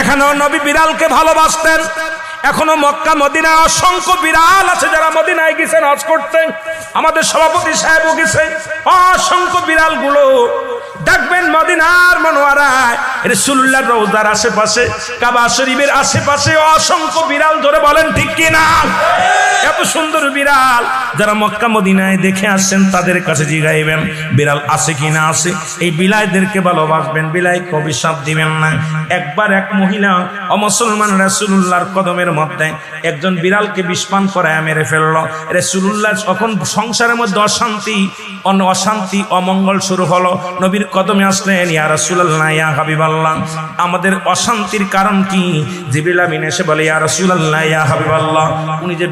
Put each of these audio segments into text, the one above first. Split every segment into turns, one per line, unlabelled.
এখানেও নবী বিড়ালকে ভালোবাসতেন। এখনও মক্কা মদিনা অসংখ্য বিড়াল আছে যারা মদিনায় গেছেন, হজ করতেন। আমাদের সভাপতি সাহেবও গেছে অসংখ্য বিড়ালগুলো দেখবেন মদিনার মনোয়ারায় রসুল্লাহ রৌদার আশেপাশে, কাবা শরীফের আশেপাশে অসংখ্য বিড়াল ধরে বলেন, ঠিক কিনা? এত সুন্দর বিড়াল। যারা মক্কা মদিনায় দেখে আসছেন, তাদের কাছে জিগাইবেন, বিড়াল আছে কি না আছে। এই বিলাইদেরকে ভালোবাসবেন, বিলাই অভিশাপ দিবেন না। একবার এক মহিলা অমুসলমান রাসুল্লাহর কদমের মধ্যে একজন বিড়ালকে বিষপান করায় মেরে ফেলল। রাসুল্লাহ যখন সংসারের মধ্যে অশান্তি অন্য অশান্তি, অমঙ্গল শুরু হলো। নবীর কদমে আসলেন, ইয়া রাসূলুল্লাহ, ইয়া হাবিবাল্লাহ, আমাদের অশান্তির কারণ কি? জিবরিল আমিন এসে বলে, ইয়া রাসূলুল্লাহ, ইয়া হাবিবাল্লাহ, উনি যে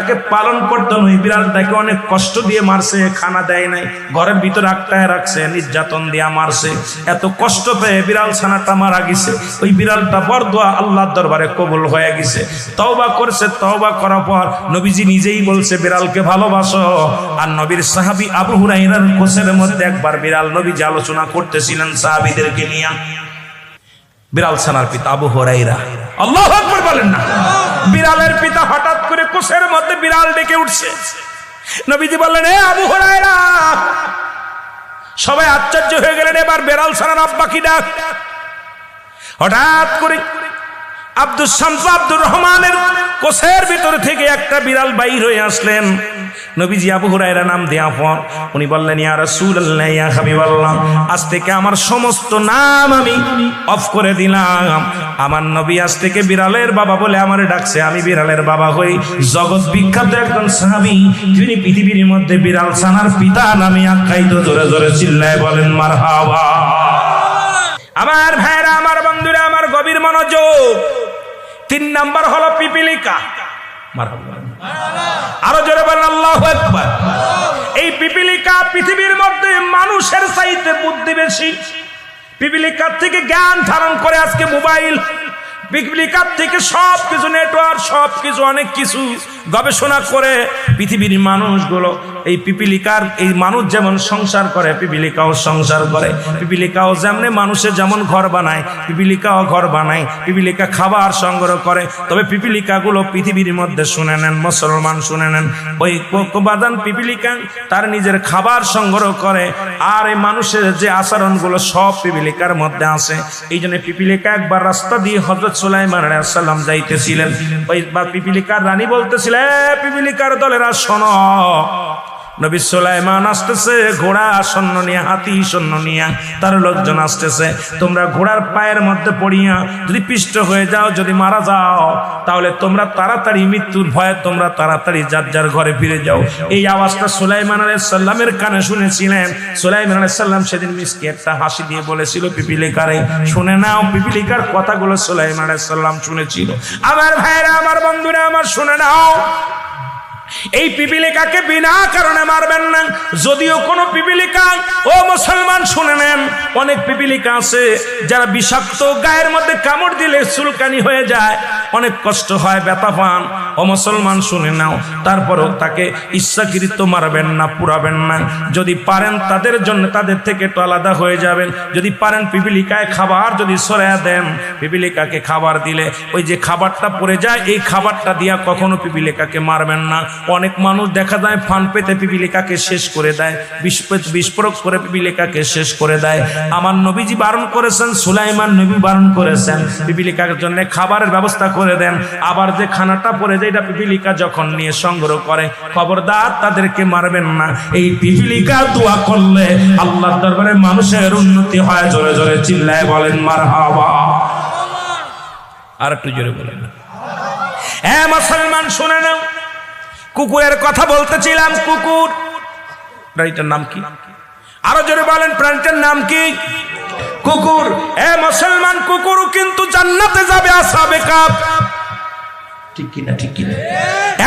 বিড়ালটাকে পালন করতেন ওই বিড়ালটাকে অনেক কষ্ট দিয়ে মারছে, খানা দেয় নাই। ঘরের ভিতরে আটকায় রাখছে, নির্যাতন দিয়ে মারছে। এত কষ্ট পেয়ে বিড়াল ছানাটা মারা গেছে। ওই বিড়ালটা বরদোয়া আল্লাহর দরবারে কবুল হয়ে গেছে। তওবা করছে, তওবা করার পর নবীজি নিজেই বলছে, বিড়ালকে ভালোবাসো। আর নবীর সাহাবী আবু হুরাইরার কোষের মধ্যে একবার বিড়াল নবীজি আলোচনা করতেছিলেন সাহাবীদেরকে নিয়ে। বিড়াল ছানার পিতা আবু হুরাইরা আল্লাহ বলেন না। বিড়ালের পিতা হঠাৎ করে কুশের মধ্যে বিড়াল ডেকে উঠছে। নবীজি বললেন, এ আবু হরায়রা, সবাই আশ্চর্য হয়ে গেলেন, এবার বেড়াল ছানার আব্বাকি ডাক? হঠাৎ করে আব্দুল শামস আব্দুর রহমানের কোষের ভিতর থেকে একটা বিড়াল বাইর হয়ে আসলেন। নবীজি আবু হুরায়রা নাম দেয়া পর উনি বললেন, ইয়া রাসূলুল্লাহ, ইয়া হাবিবাল্লাহ, আজ থেকে আমার সমস্ত নাম আমি অফ করে দিলাম। আমার নবী আজ থেকে বিড়ালের বাবা বলে আমারে ডাকছে। আমি বিড়ালের বাবা হই। জগৎ বিখ্যাত একজন সাহাবী, যিনি পৃথিবীর মধ্যে বিড়াল ছানার পিতা নামে আখ্যায়িত, জোরে জোরে চিল্লায় বলেন, মারহাবা। আমার ভাইরা, আমার বন্ধুরা, আমার গভীর মনোযোগ তিন নাম্বার হলো পিপিলিকা। আরও জোরে বলেন, আল্লাহ এই পিপিলিকা পৃথিবীর মধ্যে মানুষের চাইতে বুদ্ধি বেশি। পিপিলিকার থেকে জ্ঞান ধারণ করে আজকে মোবাইল। পিপিলিকার থেকে সব কিছু নেটওয়ার্ক সব কিছু অনেক কিছু গবেষণা করে পৃথিবীর মানুষগুলো এই পিপিলিকার এই মানুষ যেমন সংসার করে পিপিলিকাও সংসার করে। পিপিলিকাও যেমন মানুষের যেমন ঘর বানায় পিপিলিকাও ঘর বানায় পিপিলিকা খাবার সংগ্রহ করে। তবে পিপিলিকাগুলো পৃথিবীর মধ্যে শুনে নেন মুসলমান শুনে নেন। ওই বাদান পিপিলিকা তার নিজের খাবার সংগ্রহ করে আর এই মানুষের যে আচরণগুলো সব পিপিলিকার মধ্যে আছে। এই জন্য পিপিলিকা একবার রাস্তা দিয়ে হজরত সুলাইমান আলাইসাল্লাম যাইতেছিলেন। ওই পিপিলিকার রানী বলতেছিলেন "এ, পিপিলিকার দলেরা শোনো। নবী সুলাইমান আসতেছে, ঘোড়া সৈন্য নিয়ে, হাতি সৈন্য নিয়ে, তার লোকজন আসতেছে। তোমরা ঘোড়ার পায়ের মধ্যে পড়িয়া যদি পিষ্ট হয়ে যাও, যদি মারা যাও, তাহলে তোমরা তাড়াতাড়ি মৃত্যুর ভয়ে তোমরা তাড়াতাড়ি যার যার ঘরে ফিরে যাও। এই আওয়াজটা সুলাইমান আলাইসাল্লামের কানে শুনেছিলেন। সুলাইমান আলাইসাল্লাম সেদিন মিসকে একটা হাসি দিয়ে বলেছিল, পিপিলিকারে, শুনে নাও, পিপিলিকার কথাগুলো সুলাইমান আলাইসাল্লাম শুনেছিল। আমার ভাইরা, আমার বন্ধুরা, আমার শুনে নাও। এই পিপিলিকাকে বিনা কারণে মারবেন না। যদিও কোনো পিপিলিকা, ও মুসলমান শুনে নেন, অনেক পিপিলিকা আছে যারা বিষাক্ত গায়ের মধ্যে কামড় দিলে চুলকানি হয়ে যায়, অনেক কষ্ট হয়, ব্যথা পান। ও মুসলমান শুনে নাও, তারপরেও তাকে ইচ্ছাকৃত মারবেন না, পুরাবেন না। যদি পারেন তাদের জন্য তাদের থেকে একটু আলাদা হয়ে যাবেন। যদি পারেন পিপিলিকায় খাবার যদি সরাইয়া দেন, পিপিলিকাকে খাবার দিলে, ওই যে খাবারটা পড়ে যায়, এই খাবারটা দিয়া কখনো পিপিলিকাকে মারবেন না। অনেক মানুষ দেখা যায় ফান পেতে পিপিলিকাকে শেষ করে দেয় বিস্ফোরক করে পিপিলিকাকে শেষ করে দেয়। আমার নবীজি বারণ করেছেন, সুলাইমান নবী বারণ করেছেন। পিপিলিকার জন্য খাবারের ব্যবস্থা করে দেন। আবার যে খানাটা পরে যায়, এটা পিপিলিকা যখন নিয়ে সংগ্রহ করে, খবরদার তাদেরকে মারবেন না। এই পিপিলিকা দোয়া করলে আল্লাহর দরবারে মানুষের উন্নতি হয়। জোরে জোরে চিল্লায় বলেন মার হাওয়া আর একটু জোরে বলেন। হ্যাঁ মুসলমান, শুনে নাও। কুকুরের কথা বলতেছিলাম, কুকুর। প্রাণীটার নাম কি? আরও জোরে বলেন, প্রাণীটার নাম কি? কুকুর। এ মুসলমান কুকুরও কিন্তু জান্নাতে যাবে, আসাবে কাপ। ঠিক কিনা ঠিক কিনা?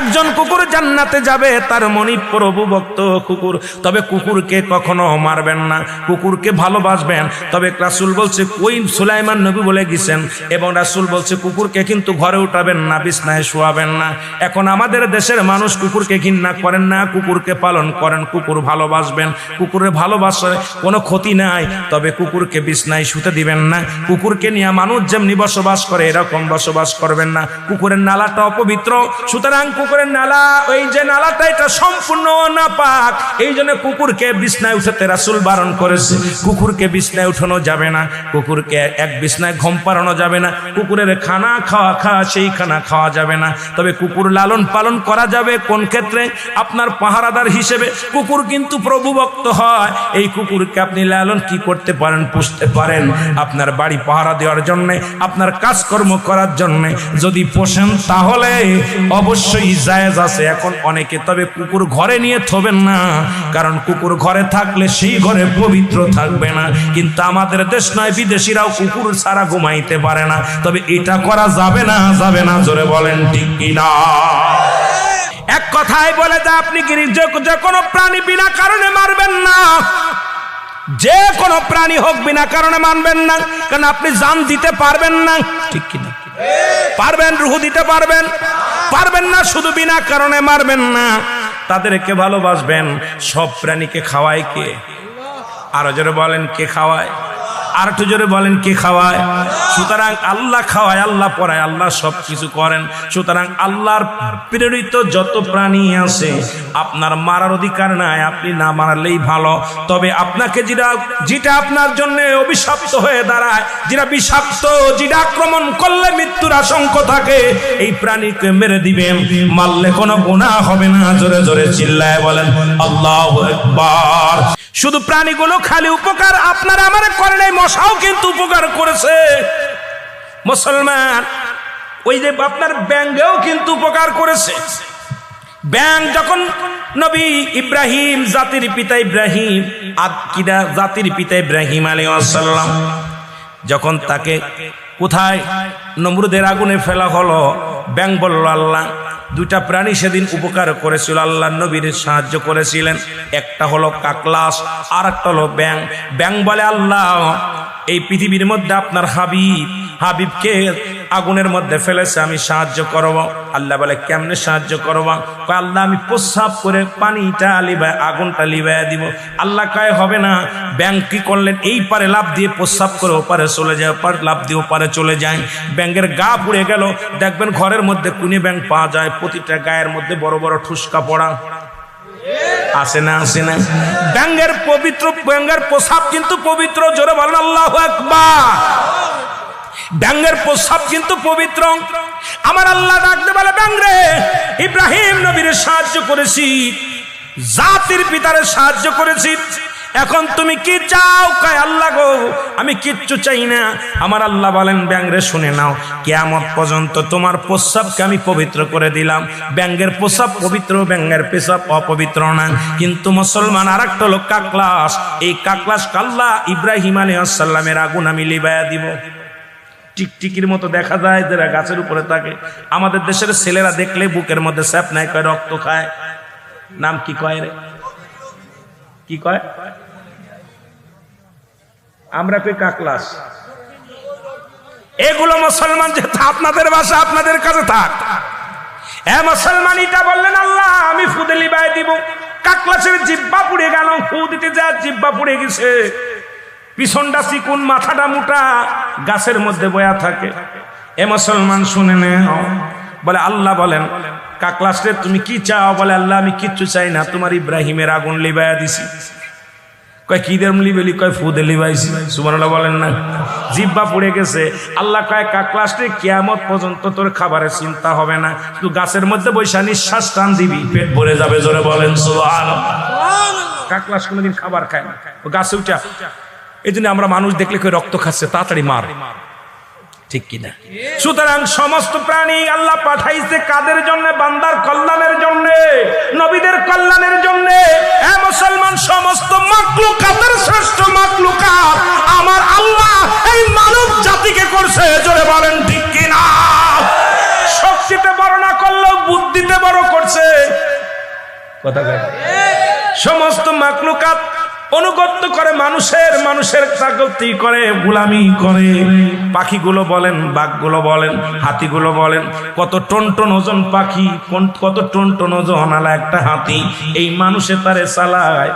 একজন কুকুর জান্নাতে যাবে, তার মনি প্রভু ভক্ত কুকুর। তবে কুকুরকে কখনো মারবেন না, কুকুরকে ভালোবাসবেন। তবে রাসুল বলছে কই সুলাইমান নবী বলে গেছেন, এবং রাসুল বলছে, কুকুরকে কিন্তু ঘরে উঠাবেন না, বিছনায় শোয়াবেন না। এখন আমাদের দেশের মানুষ কুকুরকে ঘৃণা করেন না, কুকুরকে পালন করেন, কুকুর ভালোবাসবেন। কুকুরের ভালোবাসায় কোনো ক্ষতি নাই, তবে কুকুরকে বিছনায় শুতে দিবেন না। কুকুরকে নিয়ে মানুষ যেমনি বসবাস করে, এরকম বসবাস করবেন না। কুকুরের নালাটা অপবিত্র, সুতরাং কুকুরের নালা, ওই যে নালাটা এটা সম্পূর্ণ না পাক এই জন্য কুকুরকে বিছনায় উঠাতে রাসুল বারণ করেছে। কুকুরকে বিছনায় উঠানো যাবে না, কুকুরকে এক বিছনায় ঘুম পাড়ানো যাবে না, কুকুরের খানা খাওয়া খাওয়া, সেই খানা খাওয়া যাবে না। তবে কুকুর লালন পালন করা যাবে কোন ক্ষেত্রে? আপনার পাহারাদার হিসেবে কুকুর কিন্তু প্রভুভক্ত হয়। এই কুকুরকে আপনি লালন কি করতে পারেন, পুষতে পারেন? আপনার বাড়ি পাহারা দেওয়ার জন্যে, আপনার কাজকর্ম করার জন্যে যদি পোষেন তাহলে অবশ্যই জায়েজ আছে, এখন অনেকে, তবে কুকুর ঘরে নিয়ে থবেন না, কারণ কুকুর ঘরে থাকলে সেই ঘরে পবিত্র থাকবে না। কিন্তু আমাদের দেশ নয়, বিদেশিরাও কুকুর ছাড়া ঘুমাইতে পারে না। তবে এটা করা যাবে না যাবে না, জোরে বলেন ঠিক কিনা? এক কথায় বলে যে আপনি কি যে কোনো প্রাণী বিনা কারণে মারবেন না। যে কোনো প্রাণী হোক বিনা কারণে মানবেন না, কারণ আপনি জান দিতে পারবেন না। ঠিক কিনা? পারবেন, রুহু দিতে পারবেন। পারবেন না, শুধু বিনা কারণে মারবেন না। তাদেরকে ভালোবাসবেন। সব প্রাণীকে খাওয়ায় কে? আরও জোরে বলেন, কে খাওয়ায়? আর একটু জোরে বলেন, কে খাওয়ায়? সুতরাং আল্লাহ খাওয়ায়, আল্লাহ পড়ায়, আল্লাহ সব কিছু করেন। সুতরাং আল্লাহর প্রেরিত যত প্রাণী আছে, আপনার মারার অধিকার নাই, আপনি না মারলেই ভালো। তবে আপনাকে যেটা যেটা আপনার জন্য অভিশপ্ত হয়ে দাঁড়ায়, যেটা বিষাক্ত, যেটা আক্রমণ করলে মৃত্যুর আশঙ্কা থাকে, এই প্রাণীকে মেরে দিবেন। মারলে কোনো গুণা হবে না। জোরে জোরে চিল্লায় বলেন, আল্লাহ একবার শুধু প্রাণীগুলো খালি উপকার আপনার আমার করে নাই, মশাও কিন্তু উপকার করেছে। মুসলমান, ওই যে আপনার ব্যাঙ্গেও কিন্তু উপকার করেছে। ব্যাং যখন নবী ইব্রাহিম, জাতির পিতা ইব্রাহিম, আকিদা জাতির পিতা ইব্রাহিম আলী আসাল্লাম যখন তাকে কোথায়? নমরুদের আগুনে ফেলা হলো, ব্যাং বলল, আল্লাহ দুইটা প্রাণী সেদিন উপকার করেছিল আল্লাহ নবীর সাহায্য করেছিলেন। একটা হলো কাকলাস আর একটা হলো ব্যাং ব্যাং বলে আল্লাহ এই পৃথিবীর মধ্যে আপনার হাবিব, হাবিবকে আগুনের মধ্যে ফেলেছে, আমি সাহায্য করব। আল্লাহ বলে, কেমনে সাহায্য করব? আল্লাহ, আমি প্রস্রাব করে পানিটা লিবায়, আগুনটা লিবাইয়া দিব। আল্লাহ কয়, হবে না। ব্যাংক কি করলেন? এই পারে লাভ দিয়ে প্রস্রাব করে ওপারে চলে যায়, ওপার লাভ দিয়ে ওপারে চলে যায়। ব্যাংকের গা পুড়ে গেল। দেখবেন ঘরের মধ্যে কুনি ব্যাংক পাওয়া যায়, প্রতিটা গায়ের মধ্যে বড় বড় ঠুসকা পড়া। আসে না আসে না। ব্যাঙ্গের পবিত্র ব্যাঙ্গের প্রসাব কিন্তু পবিত্র, জোরে বলেন আল্লাহ একবার ব্যাঙ্গের প্রসাব কিন্তু পবিত্র। আমার আল্লাহ ডাকতে বলে ব্যাঙ্গরে ইব্রাহিম নবীর সাহায্য করেছি, জাতির পিতারে সাহায্য করেছি এখন তুমি কি চাও? কয়, আল্লাহ গো, আমি কিচ্ছু চাই না। আমার আল্লাহ বলেন ব্যাংরে শুনে নাও, কেয়ামত পর্যন্ত তোমার প্রস্রাবকে আমি পবিত্র করে দিলাম। ব্যাঙ্গের প্রস্রাব পবিত্র ব্যাঙ্গের পেশাব অপবিত্র না। কিন্তু মুসলমান আর একটা হলো কাকলাস। এই কাকলাস কাল্লা ইব্রাহিম আলী আসাল্লামের আগুন আমি লিবায়া দিব। টিকটিকির মতো দেখা যায় যারা গাছের উপরে থাকে। আমাদের দেশের ছেলেরা দেখলে বুকের মধ্যে স্যাপ নাই, কয়, রক্ত খায়। নাম কি কয় রে? কি কয়? আমরা কই কাকলাস এগুলো মুসলমান যে আপনাদের বাসা, আপনাদের কাছে থাক। এ মুসলমান এটা বললেন, আল্লাহ, আমি ফুদেলি বাই দিব। কাকলাসের জিব্বা পুড়ে গেল ফু দিতে যা জিব্বা পুড়ে গেছে। পিছনটা চিকুন, মাথাটা মোটা, গাছের মধ্যে বয়া থাকে। এ মুসলমান শুনে নে বলে আল্লাহ বলেন কাকলাসরে তুমি কি চাও? বলে আল্লাহ, আমি কিচ্ছু চাই না, তোমার ইব্রাহিমের আগুন লিবাইয়া দিছি। কয়, কি দেম লিবেলি? কয় ফুদে লিবাইছি। সুবহানাল্লাহ বলেন না। জিব্বা পুড়ে গেছে। আল্লাহ কয় কাকলাসরে কিয়ামত পর্যন্ত তোর খাবারের চিন্তা হবে না। তুই গাছের মধ্যে বৈশা নিঃশ্বাস টান দিবি। পেট ভরে যাবে, জোরে বলেন কাকলাস কোনোদিন খাবার খায় না। গাছে উঠা। এই জন্য আমরা মানুষ দেখলে কেউ রক্ত খাচ্ছে, তাড়াতাড়ি মার। ঠিক কিনা? সুতরাং সমস্ত প্রাণী আল্লাহ পাঠাইছে কাদের জন্য? বান্দার কল্যাণের জন্য, নবীদের কল্যাণের জন্য। মুসলমান, সমস্ত মাকলুকাতের শ্রেষ্ঠ মাকলুকাত আমার আল্লাহ এই মানব জাতিকে করছে, জোরে বলেন ঠিক কিনা? শক্তিতে বড় না করলেও বুদ্ধিতে বড় করছে। কথা সমস্ত মাকলুকাত অনুগত্য করে মানুষের মানুষের চাকতি করে, গুলামি করে। পাখিগুলো বলেন, বাঘগুলো বলেন, হাতিগুলো বলেন, কত টন টন ওজন পাখি, কোন- কত টন টন ওজন আলা একটা হাতি। এই মানুষে তারে চালায়।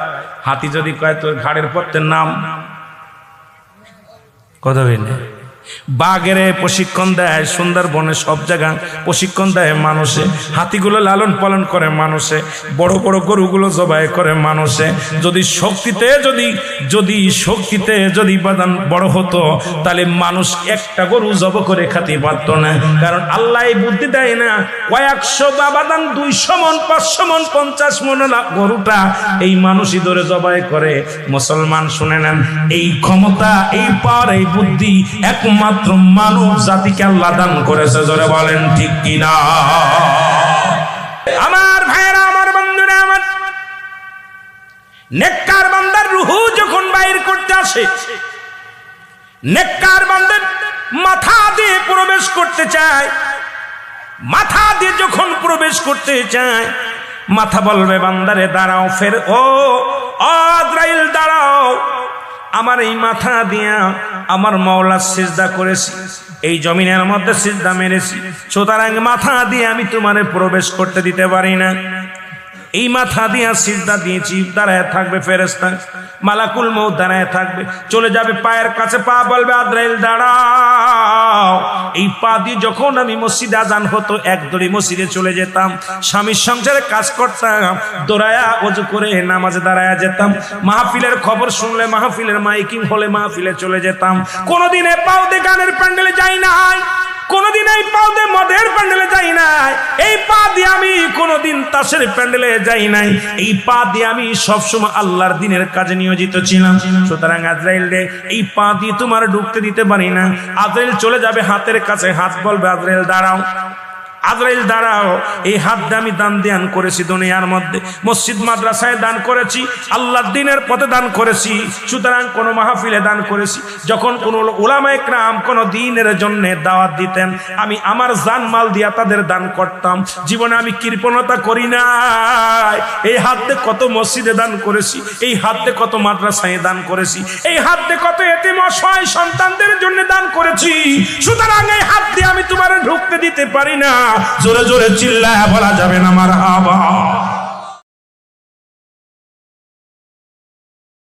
হাতি যদি কয়, তোর ঘাড়ের পথে নাম। কথা বলি বাঘের প্রশিক্ষণ দেয়, সুন্দরবনে সব জায়গায় প্রশিক্ষণ দেয় মানুষে। হাতিগুলো লালন পালন করে মানুষে, বড় বড় গরুগুলো জবাই করে মানুষে। যদি শক্তিতে যদি যদি শক্তিতে যদি বাদান বড় হতো, তাহলে মানুষ একটা গরু জব করে খাতে পারত না। কারণ আল্লাহ বুদ্ধি দেয় না, কয়েকশো বা বাদান দুইশো মন, পাঁচশো মন, পঞ্চাশ মন গরুটা। এই মানুষই ধরে জবাই করে। মুসলমান শুনে নেন, এই ক্ষমতা, এই পার এই বুদ্ধি একমাত্র মানব জাতিকে আল্লাহ দান করেছে, জোরে বলেন ঠিক কিনা? আমার ভাইরা আমার বন্ধুরা, আমার নেককার বান্দার রুহু যখন বাইর করতে আসে, নেককার বান্দার মাথা দিয়ে প্রবেশ করতে চায়, মাথা দিয়ে যখন প্রবেশ করতে চায়, মাথা বলবে, বান্দারে দাঁড়াও, ফের ও আদ্রাইল দাঁড়াও। আমার এই মাথা দিয়া আমার মাওলা সিজদা করেছি, এই জমিনের মধ্যে সিজদা মেরেছি। সুতরাং মাথা দিয়ে আমি তোমারে প্রবেশ করতে দিতে পারি না। এই মাথা দিয়া সিজদা দিয়েছি দাঁড়ায় থাকবে ফেরেস্তা মালাকুল মৌ দাঁড়ায় থাকবে। চলে যাবে পায়ের কাছে, পা বলবে, আদ্রাইল, দাঁড়াও। এই পা দিয়ে যখন আমি মসজিদে আজান হতো, এক দড়ি মসজিদে চলে যেতাম, স্বামীর সংসারে কাজ করতাম, দৌড়ায়া অজু করে নামাজে দাঁড়ায়া যেতাম। মাহফিলের খবর শুনলে মাহফিলের মাইকিং হলে মাহফিলে চলে যেতাম। কোনোদিন এ পাও গানের প্যান্ডেলে যাই নাই। কোনোদিন এই পা দিয়ে মদের প্যান্ডেলে যাই নাই। এই পা দিয়ে আমি কোনোদিন তাসের প্যান্ডেলে যাই নাই। এই পা দিয়ে আমি সবসময় আল্লাহর দিনের কাজে নিয়োজিত ছিলাম। সুতরাং আজরাইল রে, এই পা দিয়ে তোমার ঢুকতে দিতে পারি না। আজরাইল চলে যাবে হাতের কাছে, হাত বলবে, আজরাইল, দাঁড়াও। আজরাইল, দাঁড়াও। এই হাত দিয়ে আমি দান ধ্যান করেছি দুনিয়ার মধ্যে। মসজিদ, মাদ্রাসায় দান করেছি, আল্লাহর দিনের পথে দান করেছি, সুতরাং কোন মাহফিলে দান করেছি। যখন কোন ওলামা একরাম কোন দিনের জন্য দাওয়াত দিতেন, আমি আমার জান মাল দিয়া তাদের দান করতাম। জীবনে আমি কৃপণতা করি নাই। এই হাত কত মসজিদে দান করেছি, এই হাত কত মাদ্রাসায় দান করেছি, এই হাত কত এতিম অসহায় সন্তানদের জন্য দান করেছি। সুতরাং এই হাত দিয়ে আমি তোমার ঢুকতে দিতে পারি না। জোরে জোরে চিল্লায় বলা যাবে না আমার হাবা